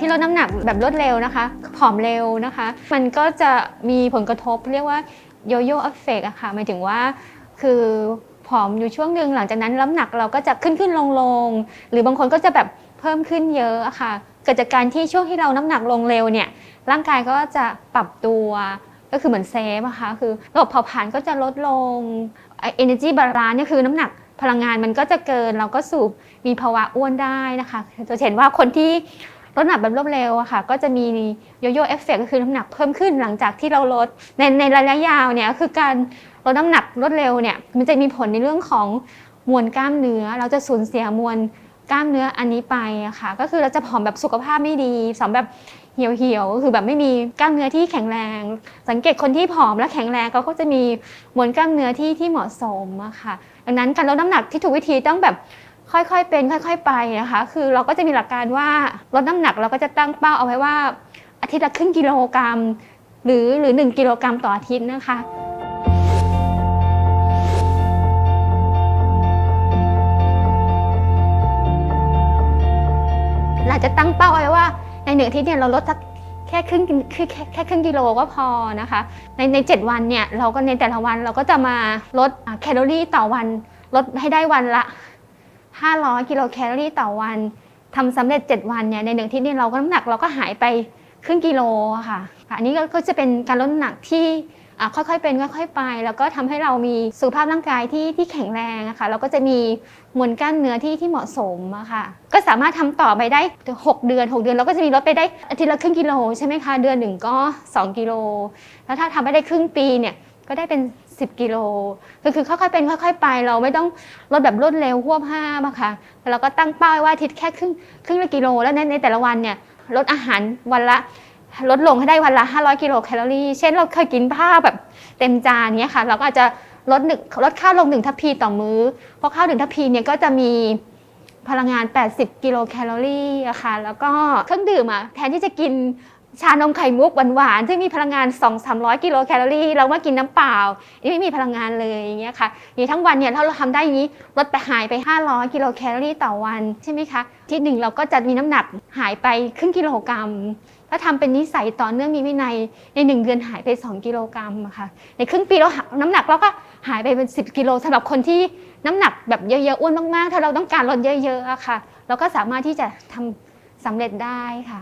ที่ลดน้ำหนักแบบรวดเร็วนะคะผอมเร็วนะคะ มันก็จะมีผลกระทบเรียกว่าโยโย่เอฟเฟกต์อะค่ะหมายถึงว่าคือผอมอยู่ช่วงหนึ่งหลังจากนั้นน้ำหนักเราก็จะขึ้นขึ้นลงลงหรือบางคนก็จะแบบเพิ่มขึ้นเยอะอะค่ะเกิดจากการที่ช่วงที่เราน้ำหนักลงเร็วเนี่ยร่างกายก็จะปรับตัวก็คือเหมือนเซฟอะค่ะคือระบบเผาผลาญก็จะลดลงเอเนจีบาลานเนี่ยคือน้ำหนักพลังงานมันก็จะเกินเราก็สูบมีภาวะอ้วนได้นะคะจะเห็นว่าคนที่ ลดน้ำหนักแบบรวดเร็วอะค่ะ ก็จะมีโยโย่เอฟเฟกก็คือน้ำหนักเพิ่มขึ้นหลังจากที่เราลดในในระยะยาวเนี่ยคือการลดน้ำหนักรวดเร็วเนี่ยมันจะมีผลในเรื่องของมวลกล้ามเนื้อ เราจะสูญเสียมวลกล้ามเนื้ออันนี้ไปอะค่ะ ก็คือเราจะผอมแบบสุขภาพไม่ดีสำแบบเหี่ยวเหี่ยวคือแบบไม่มีกล้ามเนื้อที่แข็งแรง สังเกตคนที่ผอมและแข็งแรงเขาก็จะมีมวลกล้ามเนื้อที่ที่เหมาะสมอะค่ะ ดังนั้นการลดน้ำหนักที่ถูกวิธีต้องแบบ ค่อยๆเป็น ค่อย ๆ ไปนะคะ คือเราก็จะมีหลักการว่าลดน้ำหนักเราก็จะตั้งเป้าเอาไว้ว่า อาทิตย์ละครึ่งกิโลกรัม หรือหรือ 1 กิโลกรัมต่ออาทิตย์นะคะเราจะตั้งเป้าไว้ว่าในหนึ่งอาทิตย์เนี่ยเราลดสักแค่ครึ่งคือแค่แค่ครึ่งกิโลก็พอนะคะ ในในเจ็ดวันเนี่ยเราก็ในแต่ละวันเราก็จะมาลดแคลอรี่ต่อวันลดให้ได้วันละ 500 กิโลแคลอรี่ต่อวันทำสำเร็จ 7 วันเนี่ยในหนึ่งทิตย์เนี่เราก็น้ำหนักเราก็หายไปครึ่งกิโลค่ะอันนี้ก็จะเป็นการลดน้ำหนักที่ค่อยๆ เป็นค่อยๆ ไป แล้วก็ทำให้เรามีสุขภาพร่างกายที่ที่แข็งแรงอะค่ะแล้วก็จะมีมวลกล้ามเนื้อที่ที่เหมาะสมอะค่ะก็สามารถทำต่อไปได้6เดือน 6 เดือนเราก็จะมีลดไปได้อาทิตย์ละครึ่งกิโลใช่ไหมคะเดือนหนึ่งก็ 2 กิโล แล้วถ้าทำไปได้ครึ่งปีเนี่ยก็ได้เป็น 10 กิโลก็คือค่อยๆเป็นค่อย ๆ ไป เราไม่ต้องลดแบบรวดเร็วหัวห้ามอะค่ะแต่เราก็ตั้งเป้าไว้ว่าทิตย์แค่ครึ่งครึ่งละกิโล แล้วในในแต่ละวันเนี่ยลดอาหารวันละลดลงให้ได้วันละ 500 กิโลแคลอรี่ เช่นเราเคยกินข้าวแบบเต็มจานเนี้ยค่ะ เราก็อาจจะลดหนึ่งลดข้าวลงหนึ่งทัพพีต่อมื้อ เพราะข้าวหนึ่งทัพพีเนี่ยก็จะมีพลังงาน 80 กิโลแคลอรี่อะค่ะ แล้วก็เครื่องดื่มอะแทนที่จะกิน ชานมไข่มุกหวานๆซึ่งมีพลังงาน 2-300 กิโลแคลอรี่เรามากินน้ำเปล่านี่ไม่มีพลังงานเลยอย่างเงี้ยค่ะอย่ทั้งวันเนี่ยถ้าเราทำได้อย่างนี้ลดไปหายไป 500 กิโลแคลอรี่ต่อวันใช่ไหมคะที่หนึ่งเราก็จะมีน้ำหนักหายไปครึ่งกิโลกรัมถ้าทำเป็นนิสัยต่อเนื่องมีวินัยในหนึ่งเดือนหายไป 2 กิโลกรัมค่ะในครึ่งปีเราหาน้ำหนักเราก็หายไปเป็น 10 กิโลสำหรับคนที่น้ำหนักแบบเยอะๆอ้วนมากๆ ถ้าเราต้องการลดเยอะๆอะค่ะ เราก็สามารถที่จะทำสำเร็จได้ค่ะ